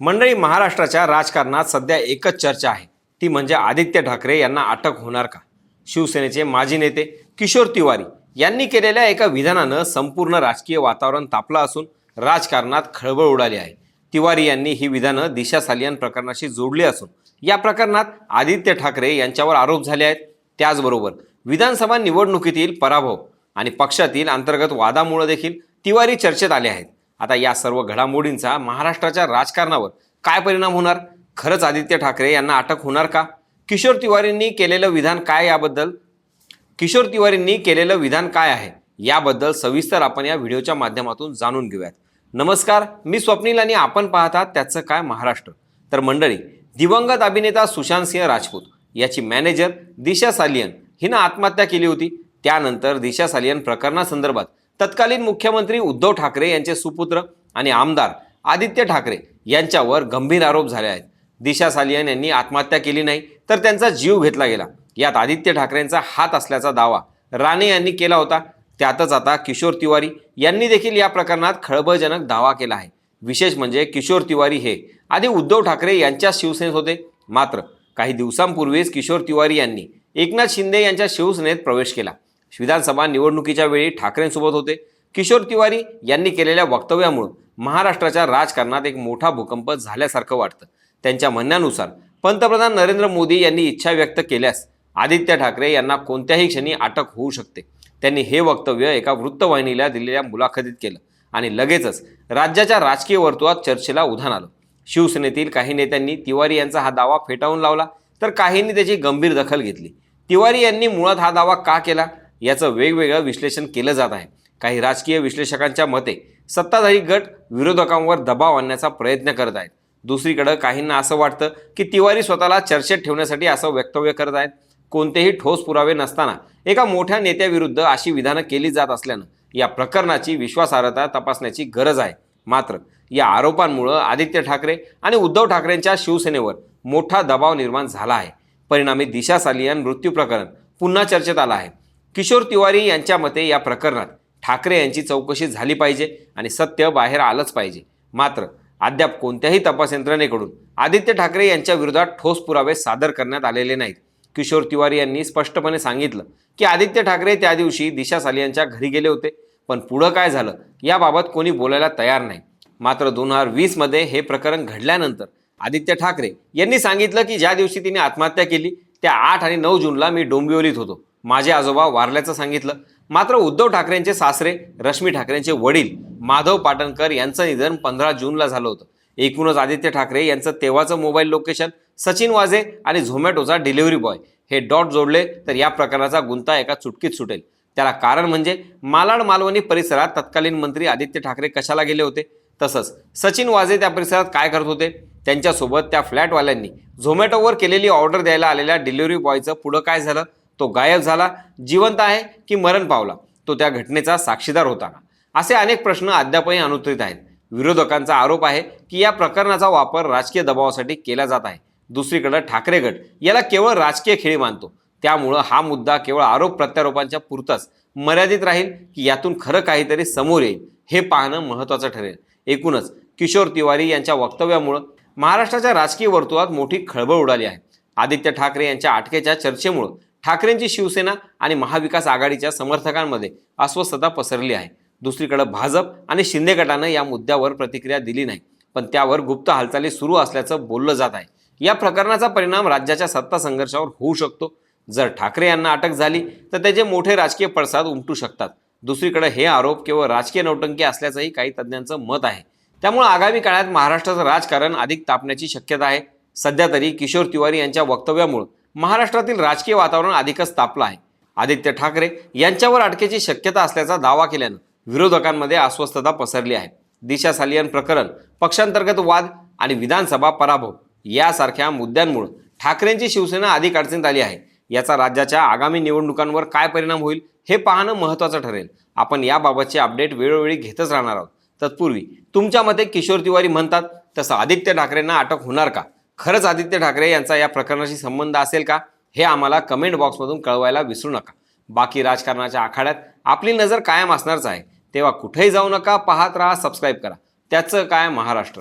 मंडळी महाराष्ट्राच्या राजकारणात सध्या एकच चर्चा आहे. ती म्हणजे आदित्य ठाकरे यांना अटक होणार का? शिवसेनेचे माजी नेते किशोर तिवारी यांनी केलेल्या एका विधानानं संपूर्ण राजकीय वातावरण तापलं असून राजकारणात खळबळ उडाली आहे. तिवारी यांनी ही विधानं दिशा सालियन प्रकरणाशी जोडली असून या प्रकरणात आदित्य ठाकरे यांच्यावर आरोप झाले आहेत. त्याचबरोबर विधानसभा निवडणुकीतील पराभव आणि पक्षातील अंतर्गत वादामुळे देखील तिवारी चर्चेत आले आहेत. आता या सर्व घडामोडींचा महाराष्ट्राच्या राजकारणावर काय परिणाम होणार? खरंच आदित्य ठाकरे यांना अटक होणार का? किशोर तिवारींनी केलेलं विधान काय याबद्दल? किशोर तिवारींनी केलेलं विधान काय आहे? याबद्दल सविस्तर आपण या व्हिडिओच्या माध्यमातून जाणून घेऊयात. नमस्कार मी स्वप्नील आणि आपण पाहतात त्याचं काय महाराष्ट्र. तर मंडळी दिवंगत अभिनेता सुशांत सिंह राजपूत याची मॅनेजर दिशा सालियन हिनं आत्महत्या केली होती. त्यानंतर दिशा सालियन प्रकरणासंदर्भात तत्कालीन मुख्यमंत्री उद्धव ठाकरे यांचे सुपुत्र आणि आमदार आदित्य ठाकरे यांच्यावर गंभीर आरोप झाले आहेत. दिशा सालियन यांनी आत्महत्या केली नाही तर त्यांचा जीव घेतला गेला. यात आदित्य ठाकरेंचा हात असल्याचा दावा राणे यांनी केला होता. त्यातच आता किशोर तिवारी यांनी देखील या प्रकरणात खळबळजनक दावा केला आहे. विशेष म्हणजे किशोर तिवारी हे आधी उद्धव ठाकरे यांच्या शिवसेनेत होते. मात्र काही दिवसांपूर्वीच किशोर तिवारी यांनी एकनाथ शिंदे यांच्या शिवसेनेत प्रवेश केला. विधानसभा निवडणुकीच्या वेळी ठाकरेंसोबत होते. किशोर तिवारी यांनी केलेल्या वक्तव्यामुळे महाराष्ट्राच्या राजकारणात एक मोठा भूकंप झाल्यासारखं वाटतं. त्यांच्या म्हणण्यानुसार पंतप्रधान नरेंद्र मोदी यांनी इच्छा व्यक्त केल्यास आदित्य ठाकरे यांना कोणत्याही क्षणी अटक होऊ शकते. त्यांनी हे वक्तव्य एका वृत्तवाहिनीला दिलेल्या मुलाखतीत केलं आणि लगेचच राज्याच्या राजकीय वर्तुळात चर्चेला उधाण आलं. शिवसेनेतील काही नेत्यांनी तिवारी यांचा हा दावा फेटाळून लावला तर काहींनी त्याची गंभीर दखल घेतली. तिवारी यांनी मुळात हा दावा का केला? याचं वेगवेगळं विश्लेषण केलं जात आहे. काही राजकीय विश्लेषकांच्या मते सत्ताधारी गट विरोधकांवर दबाव आणण्याचा प्रयत्न करत आहेत. दुसरीकडं काहींना असं वाटतं की तिवारी स्वतःला चर्चेत ठेवण्यासाठी असं वक्तव्य करत आहेत. कोणतेही ठोस पुरावे नसताना एका मोठ्या नेत्याविरुद्ध अशी विधानं केली जात असल्यानं या प्रकरणाची विश्वासार्हता तपासण्याची गरज आहे. मात्र या आरोपांमुळं आदित्य ठाकरे आणि उद्धव ठाकरेंच्या शिवसेनेवर मोठा दबाव निर्माण झाला आहे. परिणामी दिशा सालियान मृत्यू प्रकरण पुन्हा चर्चेत आलं आहे. किशोर तिवारी यांच्या मते या प्रकरणात ठाकरे यांची चौकशी झाली पाहिजे आणि सत्य बाहेर आलंच पाहिजे. मात्र अद्याप कोणत्याही तपास यंत्रणेकडून आदित्य ठाकरे यांच्या विरोधात ठोस पुरावे सादर करण्यात आलेले नाहीत. किशोर तिवारी यांनी स्पष्टपणे सांगितलं की आदित्य ठाकरे त्या दिवशी दिशा सालियांच्या घरी गेले होते पण पुढं काय झालं याबाबत कोणी बोलायला तयार नाही. मात्र दोन हजार वीसमध्ये हे प्रकरण घडल्यानंतर आदित्य ठाकरे यांनी सांगितलं की ज्या दिवशी तिने आत्महत्या केली त्या आठ आणि नऊ जूनला मी डोंबिवलीत होतो. माझे आजोबा वारल्याचं सांगितलं. मात्र उद्धव ठाकरेंचे सासरे रश्मी ठाकरेंचे वडील माधव पाटणकर यांचं निधन पंधरा जूनला झालं होतं. एकूणच आदित्य ठाकरे यांचं तेव्हाचं मोबाईल लोकेशन सचिन वाझे आणि झोमॅटोचा डिलिव्हरी बॉय. हे डॉट जोडले तर या प्रकरणाचा गुंता एका चुटकीत सुटेल. त्याला कारण म्हणजे मालाड मालवणी परिसरात तत्कालीन मंत्री आदित्य ठाकरे कशाला गेले होते? तसंच सचिन वाझे त्या परिसरात काय करत होते? त्यांच्यासोबत त्या फ्लॅटवाल्यांनी झोमॅटोवर केलेली ऑर्डर द्यायला आलेल्या डिलिव्हरी बॉयचं पुढं काय झालं? तो गायब झाला जिवंत आहे की मरण पावला. तो त्या घटनेचा साक्षीदार होता. का असे अनेक प्रश्न अद्यापही अनुत्तरित आहेत. विरोधकांचा आरोप आहे की या प्रकरणाचा वापर राजकीय दबावासाठी केला जात आहे. दुसरीकडे ठाकरे गट याला केवळ राजकीय खेळी मानतो. त्यामुळं हा मुद्दा केवळ आरोप प्रत्यारोपांच्या पुरताच मर्यादित राहील की यातून खरं काहीतरी समोर येईल हे पाहणं महत्त्वाचं ठरेल. एकूणच किशोर तिवारी यांच्या वक्तव्यामुळं महाराष्ट्राच्या राजकीय वर्तुळात मोठी खळबळ उडाली आहे. आदित्य ठाकरे यांच्या अटकेच्या चर्चेमुळं ठाकरेंची शिवसेना आणि महाविकास आघाडीच्या समर्थकांमध्ये अस्वस्थता पसरली आहे. दुसरीकडे भाजप आणि शिंदे गटानं या मुद्द्यावर प्रतिक्रिया दिली नाही. पण त्यावर गुप्त हालचाली सुरू असल्याचं बोललं जात आहे. या प्रकरणाचा परिणाम राज्याच्या सत्ता संघर्षावर होऊ शकतो. जर ठाकरे यांना अटक झाली तर त्याचे मोठे राजकीय पडसाद उमटू शकतात. दुसरीकडे हे आरोप केवळ राजकीय नौटंकी असल्याचंही काही तज्ज्ञांचं मत आहे. त्यामुळे आगामी काळात महाराष्ट्राचं राजकारण अधिक तापण्याची शक्यता आहे. सध्या तरी किशोर तिवारी यांच्या वक्तव्यामुळे महाराष्ट्रातील राजकीय वातावरण अधिकच तापलं आहे. आदित्य ठाकरे यांच्यावर अटकेची शक्यता असल्याचा दावा केल्यानं विरोधकांमध्ये अस्वस्थता पसरली आहे. दिशा सालियन प्रकरण पक्षांतर्गत वाद आणि विधानसभा पराभव यासारख्या मुद्द्यांमुळे ठाकरेंची शिवसेना अधिक अडचणीत आली आहे. याचा राज्याच्या आगामी निवडणुकांवर काय परिणाम होईल हे पाहणं महत्त्वाचं ठरेल. आपण याबाबतचे अपडेट वेळोवेळी घेतच राहणार आहोत. तत्पूर्वी तुमच्या मते किशोर तिवारी म्हणतात तसं आदित्य ठाकरेंना अटक होणार का? खरंच आदित्य ठाकरे यांचा या प्रकरणाशी संबंध असेल का? हे आम्हाला कमेंट बॉक्समधून कळवायला विसरू नका. बाकी राजकारणाच्या आखाड्यात आपली नजर कायम असणारच आहे. तेव्हा कुठेही जाऊ नका पाहत राहा सबस्क्राईब करा. त्याचं काय महाराष्ट्र?